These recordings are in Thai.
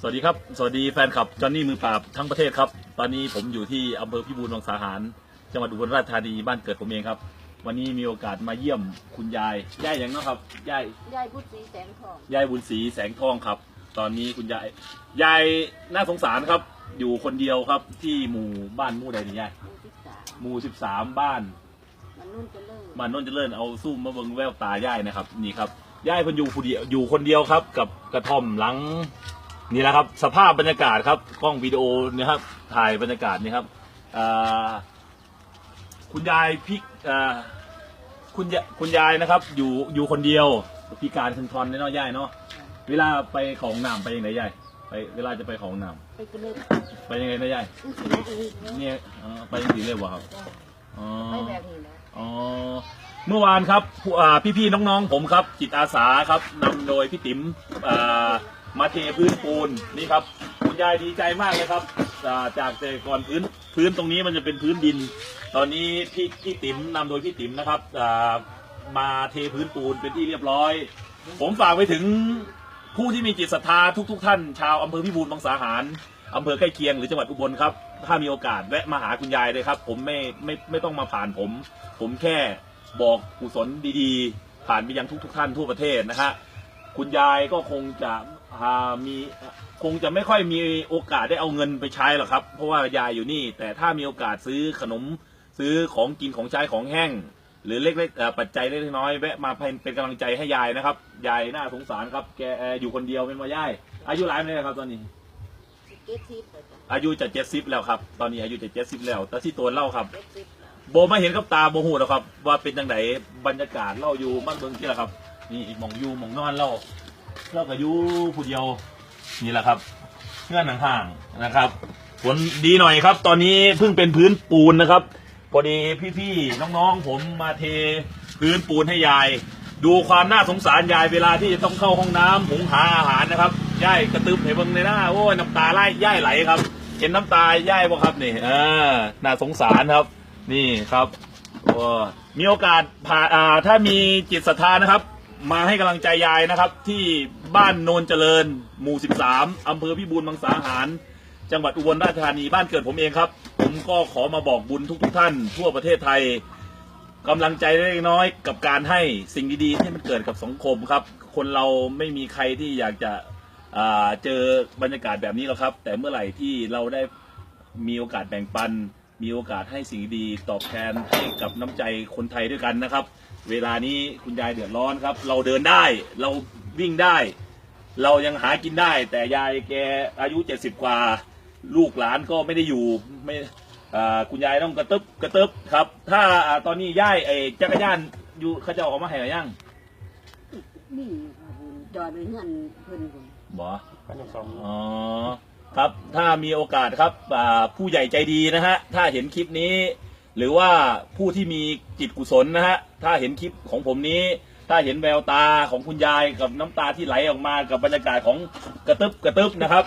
สวัสดีครับ สวัสดีแฟนคลับจอห์นนี่มือปราบทั้งประเทศครับ ตอนนี้ผมอยู่ที่อำเภอพิบูลวังสาหาร จังหวัดอุบลราชธานีบ้านเกิดผมเองครับ วันนี้มีโอกาสมาเยี่ยมคุณยาย ยายอย่างเนาะครับ ยาย ยายพุทธศรีแสงทอง ยายบุญศรีแสงทองครับ ตอนนี้คุณยาย ยายน่าสงสารครับ อยู่คนเดียวครับที่หมู่บ้านหมู่ใดนี่ยาย หมู่ที่สามหมู่สิบสามบ้านมันนุ่นจะเลิกมานนท์เจริญเอาสู้มาเบิงแววตายายนะครับ นี่ครับ ยายเพิ่นอยู่ผู้เดียวอยู่คนเดียวครับ กับกระท่อมหลัง นี่แหละครับสภาพบรรยากาศครับกล้องวิดีโอนะครับถ่ายบรรยากาศนี่ครับอ่าคุณยายพิกอ่าคุณยายคุณยายนะครับ อยู่อยู่คนเดียวพิการคึงทอนเนาะยายเนาะเวลาไปของน้ำไปยังไงยายไปเวลาจะไปของน้ไปกระเลิกำไปยังไงนะยายอุ้ยสิมาอีกแล้วเนี่ยเอ่อไปยังสีเรียกว่าครับอ๋อไปแบบนี้นะอ๋อเมื่อวานครับผู้อ่าพี่ๆน้องๆผมครับ จิตอาสาครับนำโดยพี่ติ๋มอ่า มาเทพื้นปูนนี่ครับคุณยายดีใจมากเลยครับจากแต่ก่อนพื้นพื้นตรงนี้มันจะเป็นพื้นดิน ตอนนี้พี่พี่ติ๋มนำโดยพี่ติ๋มนะครับมาเทพื้นปูนเป็นที่เรียบร้อย ผมฝากไปถึงผู้ที่มีจิตศรัทธาทุกๆท่าน ชาวอำเภอพิบูลบางสาหารอำเภอใกล้เคียงหรือจังหวัดอุบลครับ ถ้ามีโอกาสแวะมาหาคุณยายเลยครับ ผมไม่ไม่ไม่ต้องมาผ่านผม ผมแค่บอกกุศลดีๆ ผ่านไปยังทุกๆท่านทั่วประเทศนะฮะคุณยายก็คงจะ มีคงจะไม่ค่อยมีโอกาสได้เอาเงินไปใช้หรอกครับ เพราะว่ายายอยู่นี่ แต่ถ้ามีโอกาสซื้อขนมซื้อของกินของใช้ของแห้ง หรือเล็กๆเอ่อปัจจัยเล็กๆน้อยๆแวะมาเป็นเป็นกำลังใจให้ยายนะครับยายน่าสงสารครับแกเอ่ออยู่คนเดียวเป็นมายายอายุหลายไหมครับตอนนี้สิเก็ตทิปเลยจ้ะอายุจะเจ็ดสิบแล้วครับ ตอนนี้อายุจะเจ็ดสิบแล้ว แต่ที่ตัวเล่าครับเก็ตทิปแล้วโบมาเห็นกับตาโบหูแล้วครับ ว่าเป็นจังไดบรรยากาศเล่าอยู่บ้านเมืองที่ละครับ นี่หมองอยู่หมองนอนเล่า เล่ากับอยู่ผู้เดียวนี่แหละครับเงื่อนห่างๆนะครับผลดีหน่อยครับ ตอนนี้เพิ่งเป็นพื้นปูนนะครับพอดีพี่ๆน้องๆผมมาเทพื้นปูนให้ยาย ดูความน่าสงสารยายเวลาที่จะต้องเข้าห้องน้ำหุงหาอาหารนะครับย่ายกระตือเห็นเบิ่งในหน้าโอ้ยน้ำตาไหลย่ายไหลครับ เห็นน้ำตาย่ายบ่ครับนี่เออน่าสงสารครับ นี่ครับโอ้มีโอกาสผ่าอ่าถ้ามีจิตศรัทธานะครับ มาให้กำลังใจยายนะครับ ที่บ้านโนนเจริญ หมู่ 13อำเภอพิบูลมังสาหาร จังหวัดอุบลราชธานีบ้านเกิดผมเองครับ ผมก็ขอมาบอกบุญทุกๆท่าน ทั่วประเทศไทยกำลังใจเล็กน้อยกับการให้สิ่งดีๆที่มันเกิดกับสังคมครับ คนเราไม่มีใครที่อยากจะอ่าเจอบรรยากาศแบบนี้หรอกครับ แต่เมื่อไหร่ที่เราได้มีโอกาสแบ่งปัน มีโอกาสให้สิ่งดีๆตอบแทนให้กับน้ำใจคนไทยด้วยกันนะครับ เวลานี้คุณยายเดือดร้อนครับ เราเดินได้เราวิ่งได้ เรายังหากินได้ แต่ยายแกอายุเจ็ดสิบกว่า ลูกหลานก็ไม่ได้อยู่ไม่อ่าคุณยายต้องกระตึบกระตึบครับ ถ้าอ่าตอนนี้ย่ายไอ้จักรยานอยู่เขาจะเอาออกมาให้หรือยังนี่จอดไว้เงินเพิ่นพุ่นบอ พันสอง อ๋อ ครับถ้ามีโอกาสครับผู้ใหญ่ใจดีนะฮะถ้าเห็นคลิปนี้ หรือว่าผู้ที่มีจิตกุศลนะฮะถ้าเห็นคลิปของผมนี้ ถ้าเห็นแววตาของคุณยายกับน้ำตาที่ไหลออกมากับบรรยากาศของกระตึบกระตึบนะครับ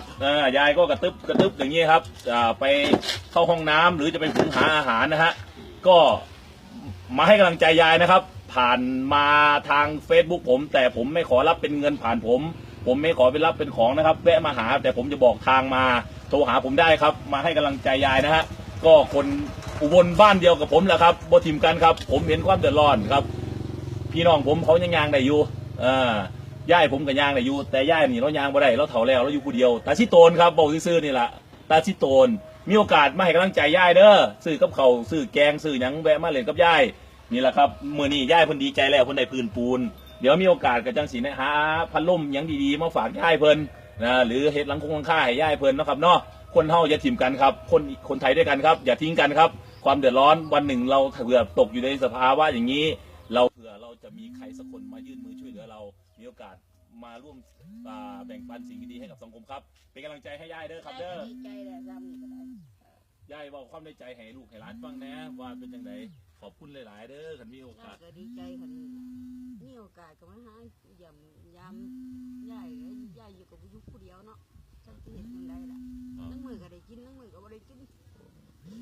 ยายก็กระตึบกระตึบอย่างนี้ครับไปเข้าห้องน้ำหรือจะไปหุงหาอาหารนะฮะก็มาให้กำลังใจยายนะครับ ผ่านมาทาง Facebook ผม แต่ผมไม่ขอรับเป็นเงินผ่านผม ผมไม่ขอเป็นรับเป็นของนะครับ แวะมาหาแต่ผมจะบอกทางมา โทรหาผมได้ครับ มาให้กำลังใจยายนะฮะก็คนอุบลบ้านเดียวกับผมแหละครับบ่ทิมกันครับ ผมเห็นความเดือดร้อนครับ พี่น้องผมเขายังยางได้อยู่อ่าย่ายผมกับยางได้อยู่แต่ย่ายนี่เรายางบ่ได้เราเฒ่าแล้วเราอยู่ผู้เดียวตาชิโตนครับบอกซื่อนี่แหละตาชิโตนมีโอกาสมาให้กำลังใจย่ายเด้อซื้อกับเขาซื้อแกงซื้อหยังแวะมาเล่นกับย่ายนี่แหละครับเมื้อนี้ย่ายเพิ่นดีใจแล้วเพิ่นได้พื้นปูน เดี๋ยวมีโอกาสก็จังสินะหาพัดลมยังดีๆมาฝากย่ายเพลินนะหรือเฮ็ดหลังคงหลังคาให้ย่ายเพลินนะครับเนาะคนเฮาอย่าถิ่มกันครับ คนคนไทยด้วยกันครับ อย่าทิ้งกันครับ ความเดือดร้อนวันหนึ่งเราเผื่อตกอยู่ในสภาวะอย่างนี้ เราเผื่อเราจะมีใครสักคนมายื่นมือช่วยเหลือเรา มีโอกาสมาร่วมอ่าแบ่งปันสิ่งดีๆให้กับสังคมครับ เป็นกำลังใจให้ย่ายเด้อครับเด้อ ดีใจแหละซ้ำนี่ก็ได้ ย่ายบอกความในใจให้ลูกให้หลานฟังนะว่าเป็นจังไดขอบคุณหลายๆเด้อคันมีโอกาส ก็ดีใจคันมีโอกาสก็มาหาเยี่ยมยามยายแล้วยายอยู่กับอยู่ผู้เดียวเนาะจังสิเฮ็ดจังไดล่ะนั่งมือก็ได้กินนั่งมือก็บ่ได้กิน พี่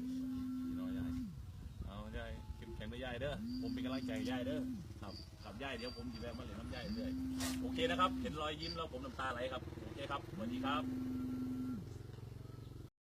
น้องยาย เอายายเข้มแข็งด้วยยายเด้อ ผมเป็นกำลังใจให้ยายเด้อ ครับครับยายเดี๋ยวผมจะแวะมาเล่นน้ำยายเรื่อยโอเคนะครับ เห็นรอยยิ้มแล้วผมน้ำตาไหลครับ โอเคเคครับ สวัสดีครับ